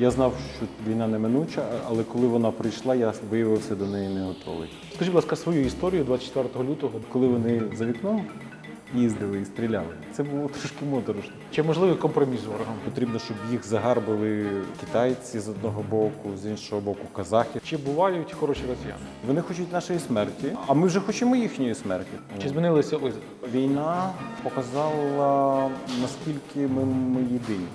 Я знав, що війна неминуча, але коли вона прийшла, я виявився до неї не готовий. Скажіть, будь ласка, свою історію 24 лютого. Коли вони за вікном їздили і стріляли, це було трошки моторошно. Чи можливий компроміс з ворогом? Потрібно, щоб їх загарбали китайці з одного боку, з іншого боку казахи. Чи бувають хороші росіяни? Вони хочуть нашої смерті, а ми вже хочемо їхньої смерті. Чи змінилися ви? Війна показала наскільки ми, ми єдині.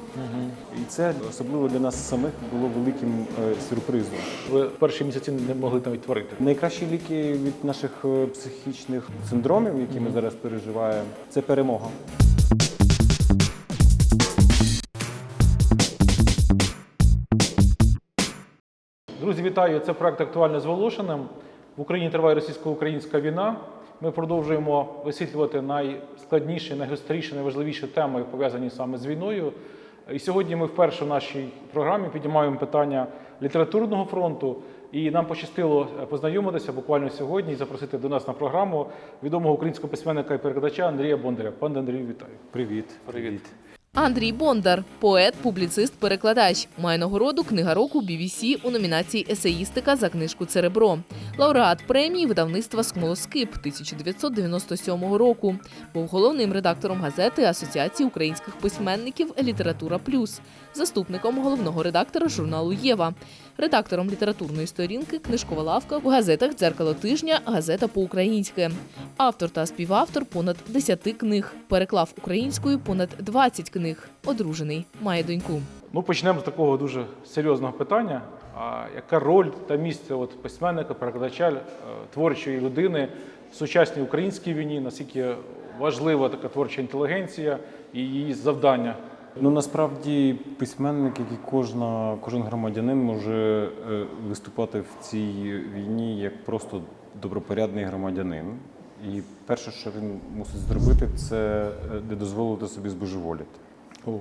І це особливо для нас самих було великим е, сюрпризом. Ви в перші місяці не могли навіть творити. Найкращі ліки від наших е, психічних синдромів, які ми зараз переживаємо, це перемога. Друзі, вітаю! Це проект актуально з Волошиним. В Україні триває російсько-українська війна. Ми продовжуємо висвітлювати найскладніші, найгостріші, найважливіші теми, пов'язані саме з війною. І сьогодні ми вперше в нашій програмі піднімаємо питання літературного фронту. І нам пощастило познайомитися буквально сьогодні і запросити до нас на програму відомого українського письменника і перекладача Андрія Бондаря. Пане Андрію, вітаю. Привіт. Привіт. Андрій Бондар, поет, публіцист, перекладач, має нагороду Книга року BBC у номінації Есеїстика за книжку Церебро, лауреат премії видавництва Смолоскип 1997 року. Був головним редактором газети Асоціації українських письменників Література Плюс, заступником головного редактора журналу Єва, редактором літературної сторінки Книжкова лавка в газетах Дзеркало тижня, газета по-українськи. Автор та співавтор понад 10 книг. Переклав українською понад 20 книг. Одружений, має доньку. Ну, почнемо з такого дуже серйозного питання. А яка роль та місце от письменника, перекладача, е, творчої людини в сучасній українській війні? Наскільки важлива така творча інтелігенція і її завдання? Ну насправді письменник, як і кожна, кожен громадянин, може е, виступати в цій війні як просто добропорядний громадянин. І перше, що він мусить зробити, це е, не дозволити собі збожеволіти. О,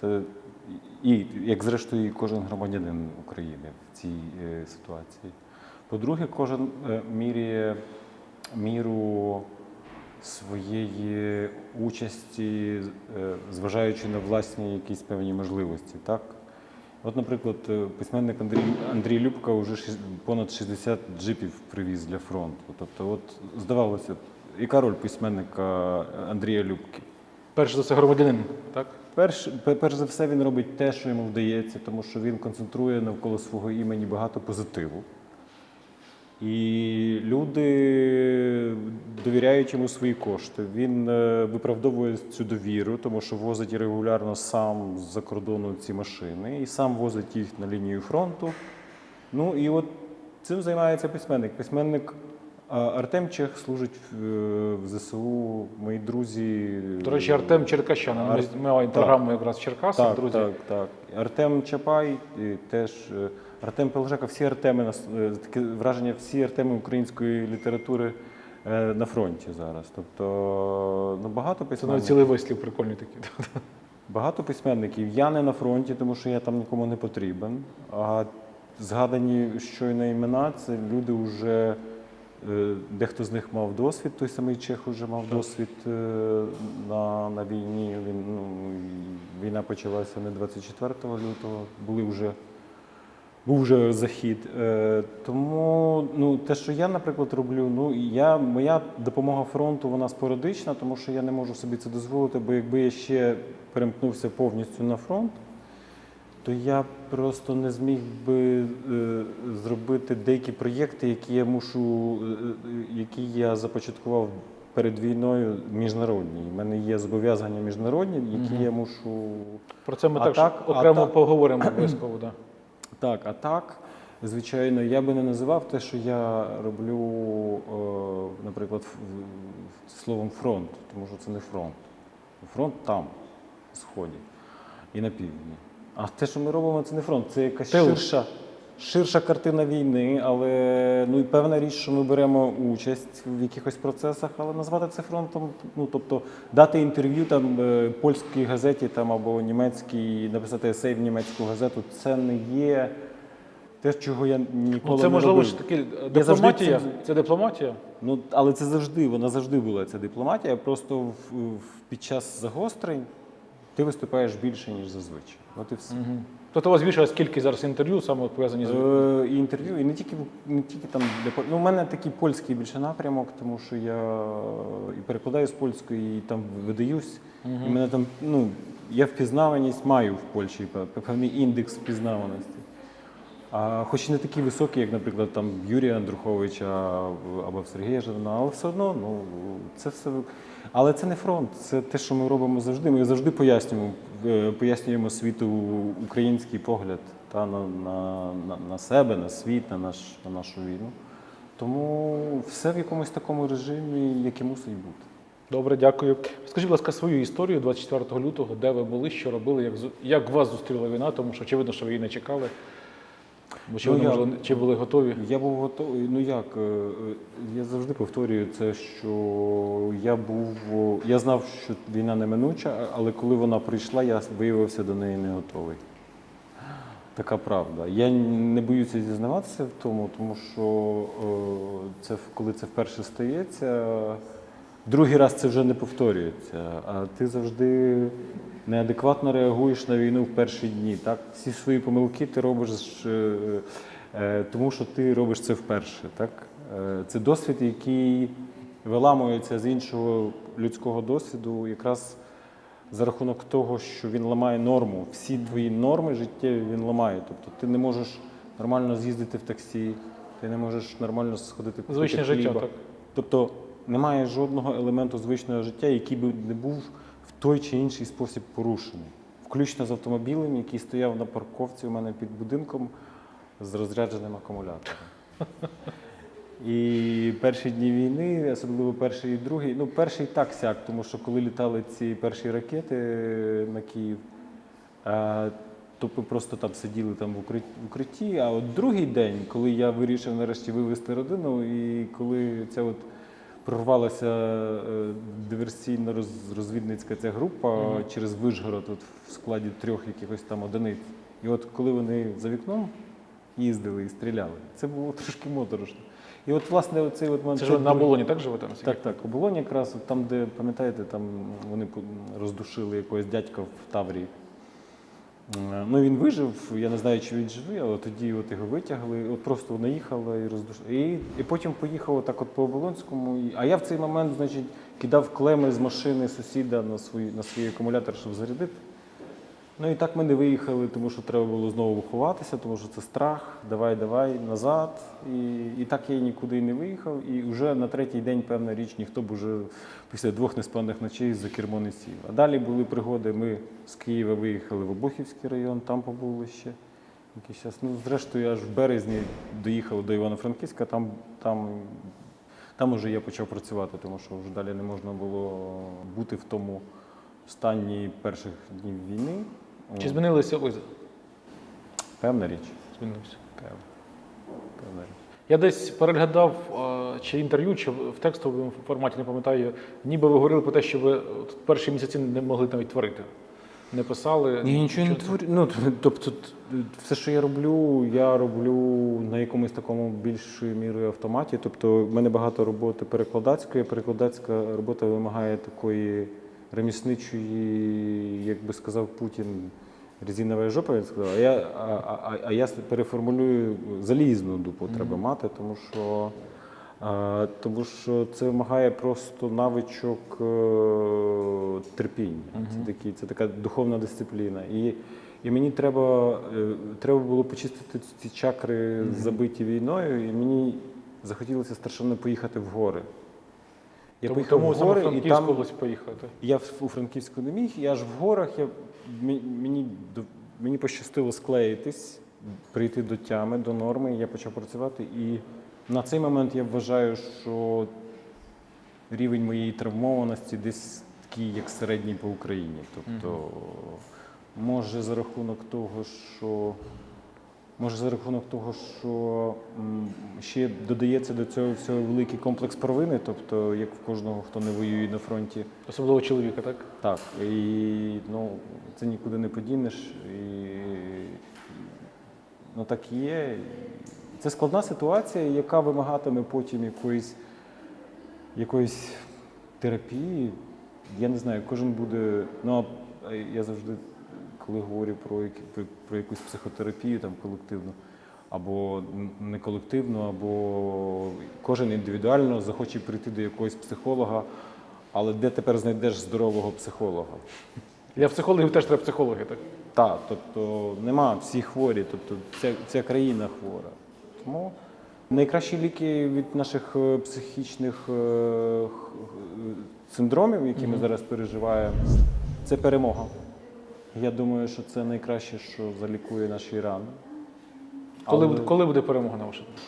Це і як зрештою і кожен громадянин України в цій е, ситуації. По-друге, кожен е, міряє міру своєї участі, е, зважаючи на власні якісь певні можливості. Так? От, наприклад, е, письменник Андрій, Андрій Любка вже понад 60 джипів привіз для фронту. Тобто, от здавалося, б, яка роль письменника Андрія Любки? перш за все, громадянин, так? Перш, перш за все, він робить те, що йому вдається, тому що він концентрує навколо свого імені багато позитиву. І люди довіряють йому свої кошти. Він е, виправдовує цю довіру, тому що возить регулярно сам з-за кордону ці машини і сам возить їх на лінію фронту. Ну і от цим займається письменник. Письменник Артем Чех служить в, ЗСУ. Мої друзі. До речі, Артем Черкащан. Ми, Ар- ми маємо так. програму якраз в Черкасах, Так, друзі. так, так. Артем Чапай теж е, Артем Пелжака, всі Артеми е, таке враження, всі Артеми української літератури е, на фронті зараз. Тобто ну, багато Це письменників. цілий вислів прикольний такий. Багато письменників. Я не на фронті, тому що я там нікому не потрібен. А згадані щойно імена, це люди вже. Е, Дехто з них мав досвід, той самий Чех вже мав досвід е, на, на війні. Він, ну, війна почалася не 24 лютого, були вже, був вже захід. Е, Тому ну, те, що я, наприклад, роблю, ну, я, моя допомога фронту вона спорадична, тому що я не можу собі це дозволити, бо якби я ще перемкнувся повністю на фронт, то я просто не зміг би е, зробити деякі проєкти, які я мушу, е, е, які я започаткував перед війною міжнародні. У мене є зобов'язання міжнародні, які я мушу. Про це ми А так, так- окремо так- поговоримо обов'язково. Да. Так, а так, звичайно, я би не називав те, що я роблю, наприклад, словом фронт, тому що це не фронт. Фронт там, на сході і на півдні. А те, що ми робимо, це не фронт, це якась Тил. ширша, ширша картина війни, але ну і певна річ, що ми беремо участь в якихось процесах, але назвати це фронтом, ну тобто дати інтерв'ю там е, польській газеті там або німецькій, написати есей в німецьку газету, це не є те, чого я ніколи Ну, це не можливо робив. ж таки завжди дипломатія. Це дипломатія. Ну, але це завжди, вона завжди була ця дипломатія. Просто в, в, під час загострень ти виступаєш більше, ніж зазвичай. От і все. Мгм. Тобто у вас збільшилась кількість зараз інтерв'ю, саме пов'язані з Е, і інтерв'ю, і не тільки не тільки там для пол- ну, у мене такий польський більше напрямок, тому що я і перекладаю з польської, і там видаюсь. І мене там, ну, я впізнаваність маю в Польщі, пе- певний індекс впізнаваності. А хоч і не такий високий, як, наприклад, там Юрія Андруховича або в Сергія Жадана, але все одно, ну це все. Але це не фронт, це те, що ми робимо завжди. Ми завжди пояснюємо, е, пояснюємо світу український погляд та, на, на, на, себе, на світ, на, наш, на нашу війну. Тому все в якомусь такому режимі, який мусить бути. Добре, дякую. Скажіть, будь ласка, свою історію 24 лютого, де ви були, що робили, як, як вас зустріла війна, тому що очевидно, що ви її не чекали. Бо чи, Ну, ви, я- можливо, чи були готові? Я був готовий. Ну як, е, е, я завжди повторюю це, що я був. Я знав, що війна неминуча, але коли вона прийшла, я виявився до неї не готовий. Така правда. Я не боюся зізнаватися в тому, тому що е, це коли це вперше стається, другий раз це вже не повторюється. А ти завжди неадекватно реагуєш на війну в перші дні. Так? Всі свої помилки ти робиш, е, е, тому що ти робиш це вперше. Так? Е, Це досвід, який виламується з іншого людського досвіду, якраз за рахунок того, що він ламає норму. Всі твої норми життєві він ламає. Тобто ти не можеш нормально з'їздити в таксі, ти не можеш нормально сходити купити Звичне життя, так. Тобто немає жодного елементу звичного життя, який би не був в той чи інший спосіб порушений. Включно з автомобілем, який стояв на парковці у мене під будинком з розрядженим акумулятором. І перші дні війни, особливо перший і другий, ну перший так сяк, тому що коли літали ці перші ракети на Київ, то ми просто там сиділи там в укритті, в укритті. А от другий день, коли я вирішив нарешті вивезти родину, і коли ця от прорвалася е, диверсійно роз- розвідницька ця група через Вишгород от в складі трьох якихось там одиниць. І от коли вони за вікном їздили і стріляли, це було трошки моторошно. І от, власне, оцей от момент. Це ж на оболоні так живете? Так, так. Оболонь якраз от там, де, пам'ятаєте, там вони роздушили якогось дядька в Таврії. Е, Ну, він вижив, я не знаю, чи він живий, але тоді от його витягли, от просто наїхали і роздушили. І, і потім поїхав так от по Оболонському. А я в цей момент, значить, кидав клеми з машини сусіда на свій, на свій акумулятор, щоб зарядити. Ну і так ми не виїхали, тому що треба було знову ховатися, тому що це страх, давай, давай, назад. І, і так я нікуди не виїхав. І вже на третій день, певна річ, ніхто б уже після двох неспаних ночей за кермо не сів. А далі були пригоди. Ми з Києва виїхали в Обухівський район, там побули ще. Якийсь час. Ну, зрештою, аж в березні доїхав до Івано-Франківська, там, там, там уже я почав працювати, тому що вже далі не можна було бути в тому стані перших днів війни. Чи змінилися ви? Певна річ. Змінився. Певна, певна річ. Я десь переглядав е, чи інтерв'ю, чи в текстовому форматі, не пам'ятаю, ніби ви говорили про те, що ви перші місяці не могли навіть творити. Не писали. Ні, нічого не творю. Ну, тобто, все, що я роблю, я роблю на якомусь такому більшою мірою автоматі. Тобто, в мене багато роботи перекладацької. Перекладацька робота вимагає такої ремісничої, як би сказав Путін, резинова жопа, він сказав. А я, а, а, а я переформулюю залізну дупу треба мати, тому що. А, тому що це вимагає просто навичок е, терпіння. Це, такі, це така духовна дисципліна. І, і мені треба, е, треба було почистити ці чакри, забиті війною, і мені захотілося страшенно поїхати в гори. Я Тому, поїхав тому в гори, і там область поїхати. я в- у Франківську не міг, я аж в горах, я, мені, мені пощастило склеїтись, прийти до тями, до норми, я почав працювати. І на цей момент я вважаю, що рівень моєї травмованості десь такий, як середній по Україні. Тобто, може за рахунок того, що. Може, за рахунок того, що ще додається до цього всього великий комплекс провини, тобто як в кожного, хто не воює на фронті, Особливо чоловіка, так? так, і ну, це нікуди не подінеш. І, ну, так і є. Це складна ситуація, яка вимагатиме потім якоїсь, якоїсь терапії. Я не знаю, кожен буде. Ну, я завжди коли говорю про, про, про якусь психотерапію там колективну, або не колективну, або кожен індивідуально захоче прийти до якогось психолога, але де тепер знайдеш здорового психолога? Для психологів теж треба психологи, так? Так, тобто нема всі хворі, тобто ця, ця країна хвора. Тому найкращі ліки від наших е, психічних е, е, синдромів, які ми зараз переживаємо, це перемога. Я думаю, що це найкраще, що залікує наші рани. Коли, Але- буде, коли буде перемога на вашу? думку?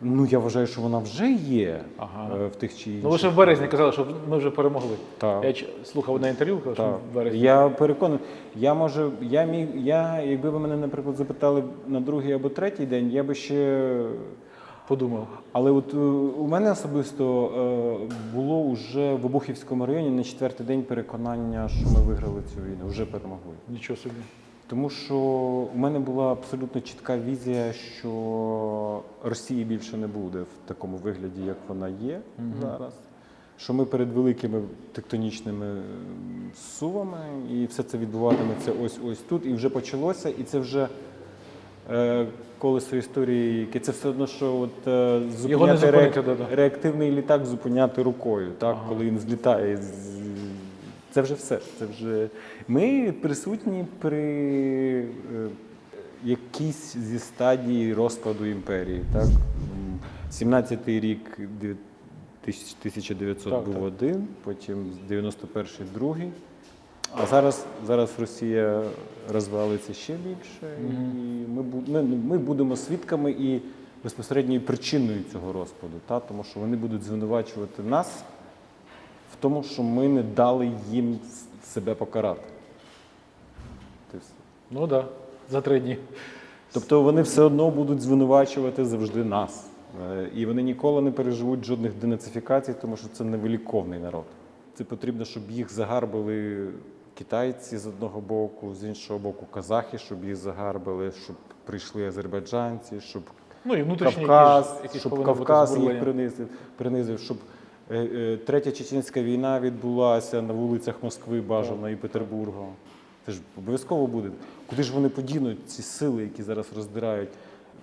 Ну, я вважаю, що вона вже є Ага. е, в тих чи інших. Ну ви ще в березні казали, що ми вже перемогли. Так. Я ч- слухав одне інтерв'ю, казав, що Так. в березні. Я переконаний. Я може, я міг, я, якби ви мене, наприклад, запитали на другий або третій день, я би ще. Подумав. Але от е, у мене особисто е, було вже в Обухівському районі на четвертий день переконання, що ми виграли цю війну, вже перемогли. Нічого собі. Тому що у мене була абсолютно чітка візія, що Росії більше не буде в такому вигляді, як вона є зараз. Що ми перед великими тектонічними сувами, і все це відбуватиметься ось ось тут. І вже почалося, і це вже колесо історії, яке це все одно, що от, е, Його не зупиняти зупинити, да-да. реактивний літак зупиняти рукою, так, Ага. коли він злітає з. Це вже все. Це вже ми присутні при е, якійсь зі стадії розкладу імперії. Так? М, 17-й рік дві- тисяч- 1900 Так, був так. один, потім 91-й другий. А зараз, зараз Росія розвалиться ще більше, і ми, бу- ми, ми будемо свідками і безпосередньою причиною цього розпаду, та? тому що вони будуть звинувачувати нас в тому, що ми не дали їм себе покарати. Ти все. Ну так, да. за три дні. Тобто вони все одно будуть звинувачувати завжди нас. Е, І вони ніколи не переживуть жодних денацифікацій, тому що це невиліковний народ. Це потрібно, щоб їх загарбили китайці з одного боку, з іншого боку казахи, щоб їх загарбили, щоб прийшли азербайджанці, щоб Ну і Кавказ, якісь, якісь щоб Кавказ їх принизив, принизив, щоб е, е, третя чеченська війна відбулася на вулицях Москви, бажано і Петербурга. Це ж обов'язково буде. Куди ж вони подінуть ці сили, які зараз роздирають?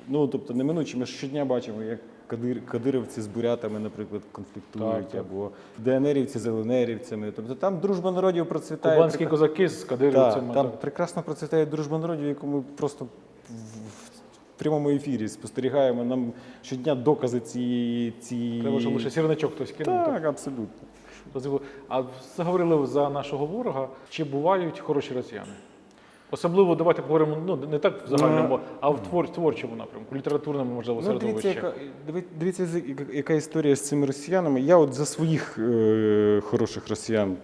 Ну тобто неминуче, ми щодня бачимо, як кадир, кадировці з бурятами, наприклад, конфліктують, Так, або ДНРівці з ЛНРівцями. Тобто там дружба народів процвітає. Кубанські козаки з так, там так. прекрасно процвітає дружба народів, яку ми просто в, прямому ефірі спостерігаємо. Нам щодня докази цієї. цієї... Треба, щоб лише сірничок хтось кинув. так. Так, абсолютно. А заговорили за нашого ворога. Чи бувають хороші росіяни? Особливо давайте поговоримо ну не так в загальному, а в твор, творчому напрямку, літературному, можливо, Ну, дивіться, яка, дивіться, яка історія з цими росіянами. Я от за своїх е, хороших росіян,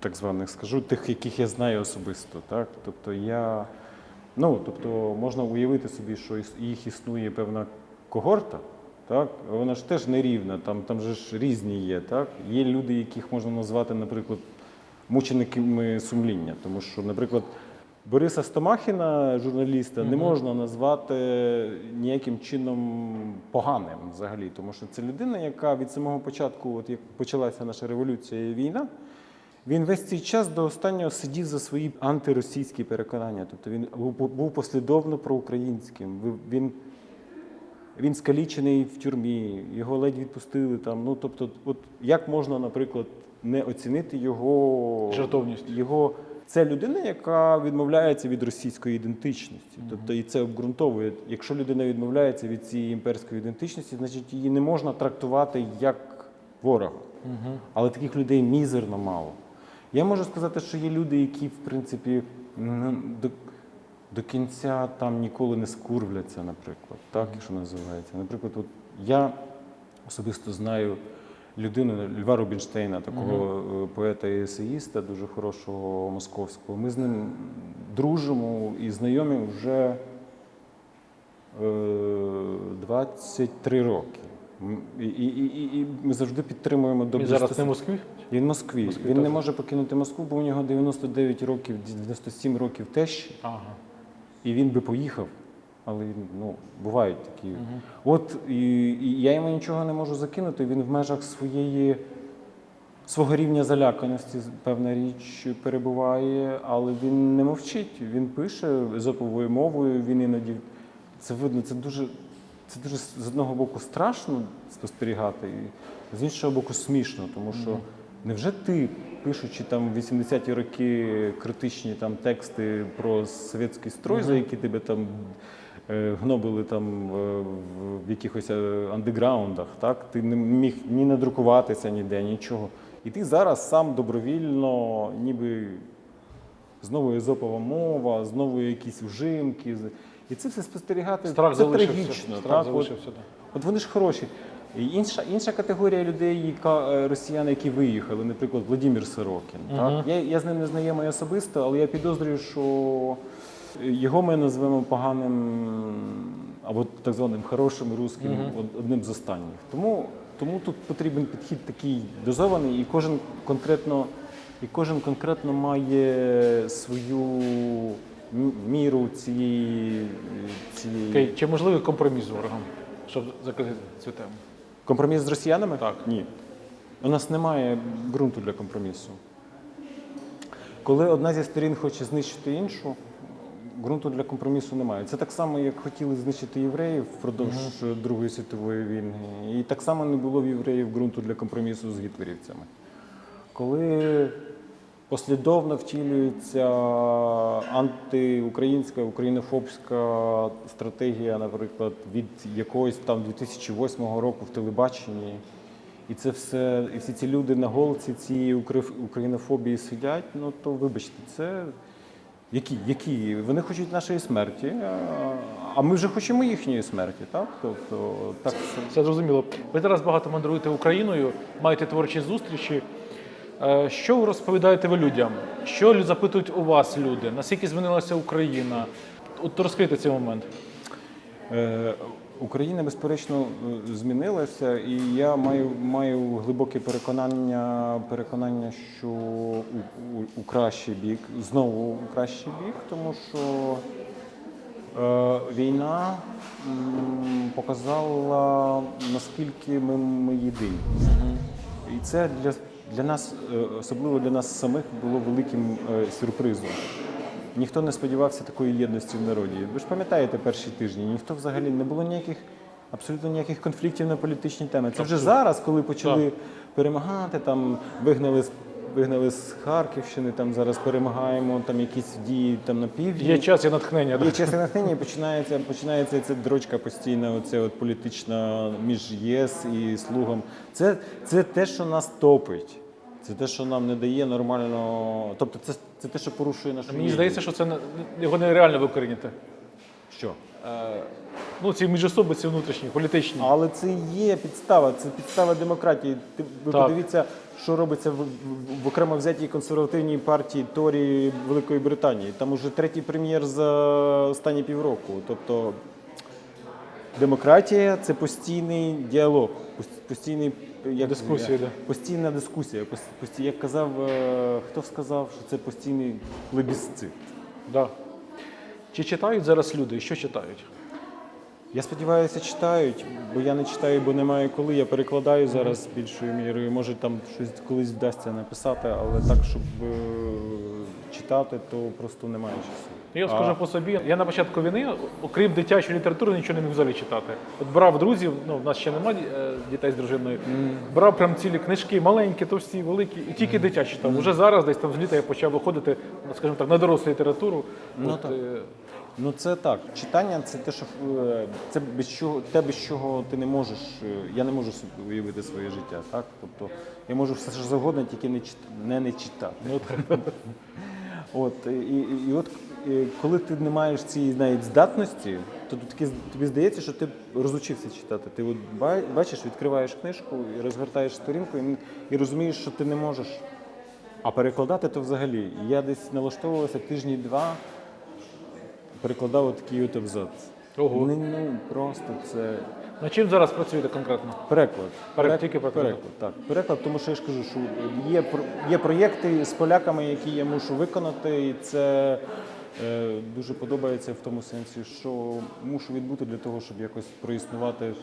так званих, скажу, тих, яких я знаю особисто. Так? Тобто я, ну, тобто можна уявити собі, що їх існує певна когорта. Так? Вона ж теж нерівна, там, там же ж різні є. Так? Є люди, яких можна назвати, наприклад, мучениками сумління. Тому що, наприклад, Бориса Стомахіна, журналіста, не можна назвати ніяким чином поганим взагалі, тому що це людина, яка від самого початку, от як почалася наша революція і війна, він весь цей час до останнього сидів за свої антиросійські переконання. Тобто він був був послідовно проукраїнським. Він він скалічений в тюрмі, його ледь відпустили там. Ну тобто, от як можна, наприклад, не оцінити його Жертовність. Його це людина, яка відмовляється від російської ідентичності. Тобто, і це обґрунтовує. Якщо людина відмовляється від цієї імперської ідентичності, значить її не можна трактувати як ворога. Але таких людей мізерно мало. Я можу сказати, що є люди, які, в принципі, до, до кінця там ніколи не скурвляться, наприклад, так, якщо називається. Наприклад, от я особисто знаю людину Льва Рубінштейна, такого е, поета і есеїста, дуже хорошого московського. Ми з ним дружимо і знайомі вже е, 23 роки. І, і, і, і ми завжди підтримуємо добрі Він зараз не в. Москві? Він в Москві. Москві він теж. не може покинути Москву, бо у нього 99 років, 97 років тещі, Ага. і він би поїхав. Але ну, бувають такі. От і, і я йому нічого не можу закинути. Він в межах своєї свого рівня заляканості, певна річ, перебуває, але він не мовчить. Він пише езоповою мовою, він іноді це видно, це дуже, це дуже з одного боку страшно спостерігати, і з іншого боку смішно, тому що невже ти, пишучи там в 80-ті роки критичні там тексти про совєтський строй, за які тебе там гнобили там е, в- якихось е, андеграундах, так? Ти не міг ні надрукуватися ніде, нічого. І ти зараз сам добровільно, ніби знову езопова мова, знову якісь вжимки. І це все спостерігати Страх це трагічно. Страх так? От, от вони ж хороші. І інша, інша категорія людей, яка е, росіяни, які виїхали, наприклад, Владимир Сорокін. Так? Я, я з ним не знайомий особисто, але я підозрюю, що його ми назвемо поганим або так званим хорошим русським, од- одним з останніх. Тому, тому тут потрібен підхід такий дозований, і кожен конкретно, і кожен конкретно має свою міру цієї. цієї... Окей, чи можливий компроміс з ворогом, щоб закрити цю тему? Компроміс з росіянами? Так. Ні. У нас немає ґрунту для компромісу. Коли одна зі сторін хоче знищити іншу, ґрунту для компромісу немає. Це так само, як хотіли знищити євреїв впродовж Другої світової війни. І так само не було в євреїв ґрунту для компромісу з гітлерівцями. Коли послідовно втілюється антиукраїнська, українофобська стратегія, наприклад, від якогось там 2008 року в телебаченні. І це все, і всі ці люди на голці цієї українофобії сидять, ну то вибачте, це які? які? Вони хочуть нашої смерті, а- ми вже хочемо їхньої смерті, так? Тобто, так це. Все зрозуміло. Ви зараз багато мандруєте Україною, маєте творчі зустрічі. Е, Що ви розповідаєте ви людям? Що запитують у вас люди? Наскільки змінилася Україна? От розкрийте цей момент. Е, Україна безперечно змінилася, і я маю, маю глибоке переконання, переконання, що у, у, у кращий бік, знову у кращий бік, тому що е, війна м, показала, наскільки ми, ми єдині. І це для, для нас, е, особливо для нас самих, було великим е, сюрпризом. Ніхто не сподівався такої єдності в народі. Ви ж пам'ятаєте перші тижні, ніхто взагалі не було ніяких, абсолютно ніяких конфліктів на політичні теми. Це вже зараз, коли почали перемагати, там вигнали з вигнали з Харківщини, там зараз перемагаємо, там якісь дії там на півдні. Є час і натхнення. Є чесне натхнення, і починається, починається ця дрочка постійна, оце от політична між ЄС і слугам. Це, це те, що нас топить. Це те, що нам не дає нормально. Тобто, це, це те, що порушує нашу Мені здається, що це не- його нереально викорінити. що. Е, Ну, ці міжособиці внутрішні, політичні. Але це і є підстава, це підстава демократії. Ти ви Так. подивіться, що робиться в, в, в окремо взятій консервативній партії Торі Великої Британії. Там уже третій прем'єр за останні півроку. Тобто демократія це постійний діалог, пос- постійний як, Дискусія, да. постійна дискусія. пос- пості- як казав, е, хто сказав, що це постійний плебісцит. Да. Чи читають зараз люди? І що читають? Я сподіваюся, читають, бо я не читаю, бо немає коли. Я перекладаю зараз більшою мірою. Може там щось колись вдасться написати, але так, щоб е, читати, то просто немає часу. Я А- скажу по собі, я на початку війни, окрім дитячої літератури, нічого не міг взагалі читати. От брав друзів, ну в нас ще немає дітей з дружиною. Брав прям цілі книжки, маленькі, товсті, великі, і тільки дитячі читав. Уже зараз, десь там з літа я почав виходити, ну, скажімо так, на дорослу літературу. Ну, От, так. е, Ну це так. Читання це те, що е, це без чого те, без чого ти не можеш. е, Я не можу собі уявити своє життя. Так, тобто я можу все що завгодно, тільки не чит, не, не читати. ну, от, От і, і, і от е, коли ти не маєш цієї навіть здатності, то таки тобі здається, що ти розучився читати. Ти от бачиш, відкриваєш книжку і розгортаєш сторінку, і, і розумієш, що ти не можеш. А перекладати то взагалі. Я десь налаштовувався тижні два, перекладав отакий от абзац. Ого. Ну, ну просто це над чим зараз працюєте конкретно? Переклад. Перек- тільки переклад. переклад. Так, переклад, тому що я ж кажу, що є, є проєкти з поляками, які я мушу виконати, і це дуже подобається в тому сенсі, що мушу відбути для того, щоб якось проіснувати.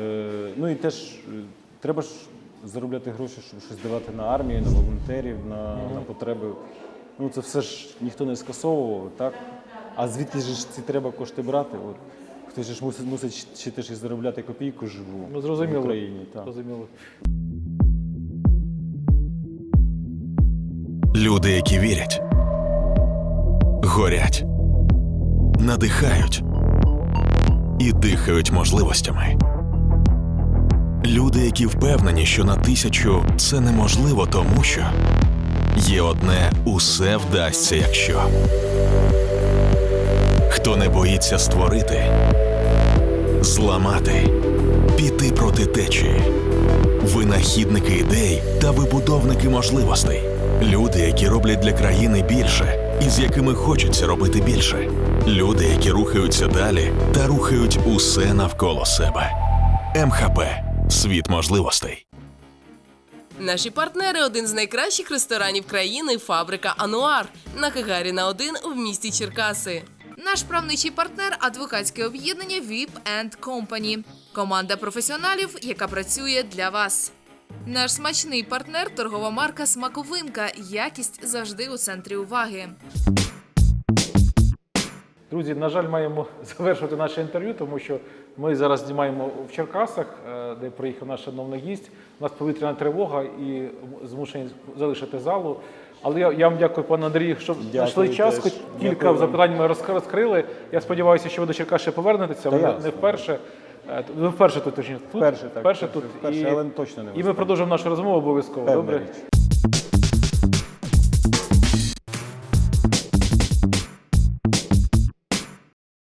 Е, ну і теж е, треба ж заробляти гроші, щоб щось давати на армію, на волонтерів, на, на потреби. Ну це все ж ніхто не скасовував, так? А звідки ж ці треба кошти брати? От. Хтось ж мусить, мусить ще теж і заробляти копійку живу Ну, зрозуміло. в Україні. Так. Зрозуміло. Люди, які вірять, горять, надихають і дихають можливостями. Люди, які впевнені, що на тисячу це неможливо, тому що є одне усе вдасться, якщо. Хто не боїться створити, зламати, піти проти течії винахідники ідей та вибудовники можливостей. Люди, які роблять для країни більше, і з якими хочеться робити більше. Люди, які рухаються далі та рухають усе навколо себе. МХП світ можливостей. Наші партнери один з найкращих ресторанів країни фабрика Ануар на Гагаріна 1 в місті Черкаси. Наш правничий партнер адвокатське об'єднання VIP Company. Команда професіоналів, яка працює для вас. Наш смачний партнер торгова марка Смаковинка. Якість завжди у центрі уваги. Друзі, на жаль, маємо завершувати наше інтерв'ю, тому що ми зараз знімаємо в Черкасах, е, де приїхав наш шановний гість. У нас повітряна тривога і змушені залишити залу. Але я, я вам дякую, пане Андрію, що знайшли час. Хоч кілька запитань ми розк- розкрили. Я сподіваюся, що ви до Черкас ще повернетеся. Та не, ясно. не вперше. Е, Ви вперше тут точніше. Тут? Вперше, так, Вперше вперше, тут. вперше, і, але точно не і ми продовжимо нашу розмову обов'язково. Певна Добре? річ.